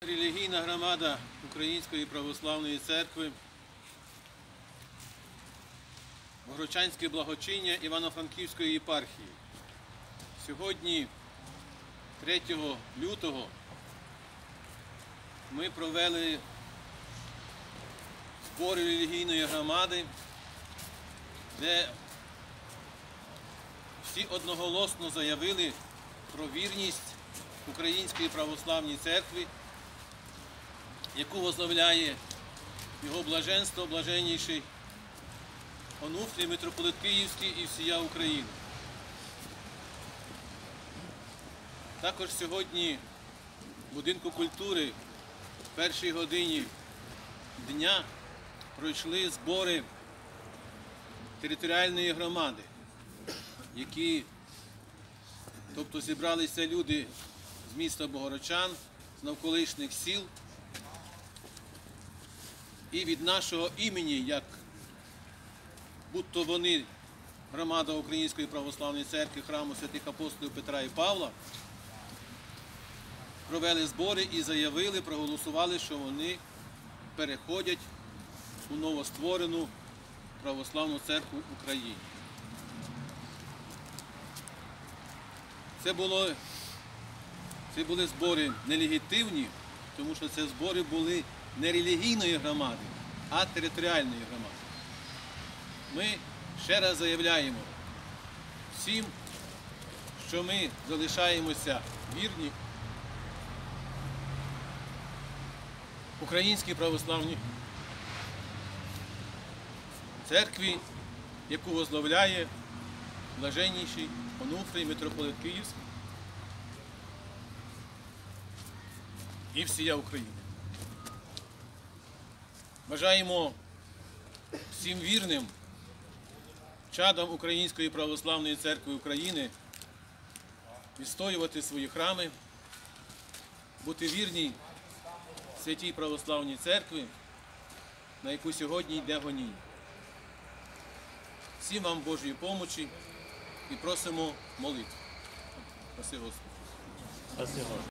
Релігійна громада Української православної церкви, Богородчанське благочиння Івано-Франківської єпархії. Сьогодні, 3 лютого, ми провели збори релігійної громади, де всі одноголосно заявили про вірність Української православній церкві яку возглавляє його блаженство, блаженніший Онуфрій, митрополит Київський і всія України. Також сьогодні в будинку культури в першій годині дня пройшли збори територіальної громади, які, тобто зібралися люди з міста Богородчан, з навколишніх сіл. І від нашого імені, як будь-то вони громада Української православної церкви храму святих апостолів Петра і Павла, провели збори і заявили, проголосували, що вони переходять у новостворену православну церкву України. Це, було, це були збори нелегітимні, тому що це збори були не релігійної громади, а територіальної громади. Ми ще раз заявляємо всім, що ми залишаємося вірні Українській православній церкві, яку возглавляє блаженніший Онуфрій митрополит Київський і всія України. Бажаємо всім вірним чадам Української православної церкви України відстоювати свої храми, бути вірній святій православній церкві, на яку сьогодні йде гоніння. Всім вам Божої помочі і просимо молитви. Спаси. Спасибо.